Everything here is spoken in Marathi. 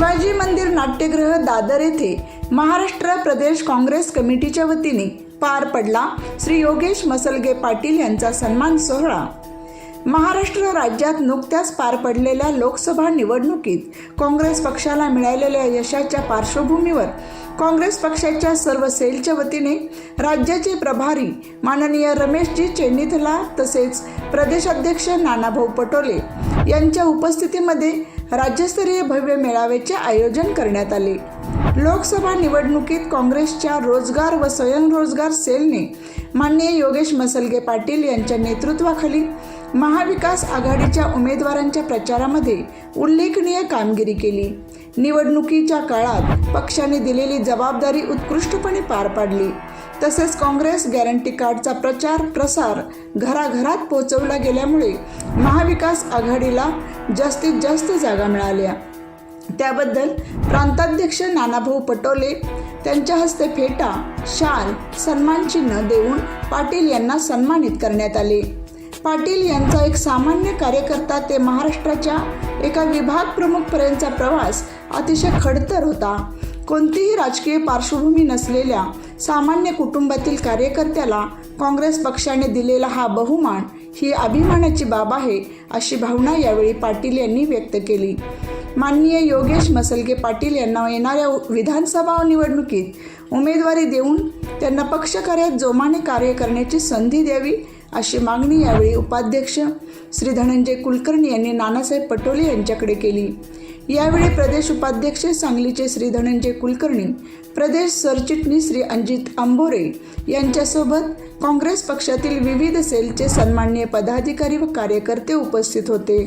शिवाजी मंदिर नाट्यगृह दादर येथे महाराष्ट्र प्रदेश काँग्रेस कमिटीच्या वतीने पार पडला श्री योगेश मसलगे पाटील यांचा सन्मान सोहळा. महाराष्ट्र राज्यात नुकत्याच पार पडलेल्या लोकसभा निवडणुकीत काँग्रेस पक्षाला मिळालेल्या यशाच्या पार्श्वभूमीवर काँग्रेस पक्षाच्या सर्व सेलच्या वतीने राज्याचे प्रभारी माननीय रमेशजी चेन्नीथला तसेच प्रदेशाध्यक्ष नानाभाऊ पटोले यांच्या उपस्थितीमध्ये राज्यस्तरीय भव्य मेळाव्याचे आयोजन करण्यात आले. लोकसभा निवडणुकीत काँग्रेसच्या रोजगार व स्वयंरोजगार सेलने माननीय योगेश मसलगे पाटील यांच्या नेतृत्वाखाली महाविकास आघाडीच्या उमेदवारांच्या प्रचारामध्ये उल्लेखनीय कामगिरी केली. निवडणुकीच्या काळात पक्षाने दिलेली जबाबदारी उत्कृष्टपणे पार पाडली. तसेच काँग्रेस गॅरंटी कार्डचा प्रचार प्रसार घराघरात पोहोचवला गेल्यामुळे महाविकास आघाडीला जास्तीत जास्त जागा मिळाल्या. त्याबद्दल प्रांताध्यक्ष नानाभाऊ पटोले त्यांच्या हस्ते फेटा शाल सन्मान चिन्ह देऊन पाटील यांना सन्मानित करण्यात आले. पाटील यांचा एक सामान्य कार्यकर्ता ते महाराष्ट्राच्या एका विभाग प्रमुखपर्यंतचा प्रवास अतिशय खडतर होता. कोणतीही राजकीय पार्श्वभूमी नसलेल्या सामान्य कुटुंबातील कार्यकर्त्याला काँग्रेस पक्षाने दिलेला हा बहुमान ही अभिमानाची बाब आहे अशी भावना यावेळी पाटील यांनी व्यक्त केली. माननीय योगेश मसलगे पाटील यांना येणाऱ्या विधानसभा निवडणुकीत उमेदवारी देऊन त्यांना पक्षकार्यात जोमाने कार्य करण्याची संधी द्यावी अशी मागणी यावेळी उपाध्यक्ष श्री धनंजय कुलकर्णी यांनी नानासाहेब पटोले यांच्याकडे केली. यावेळी प्रदेश उपाध्यक्ष सांगलीचे श्री धनंजय कुलकर्णी प्रदेश सरचिटणीस श्री अंजित अंबोरे यांच्यासोबत काँग्रेस पक्षातील विविध सेलचे सन्माननीय पदाधिकारी व कार्यकर्ते उपस्थित होते.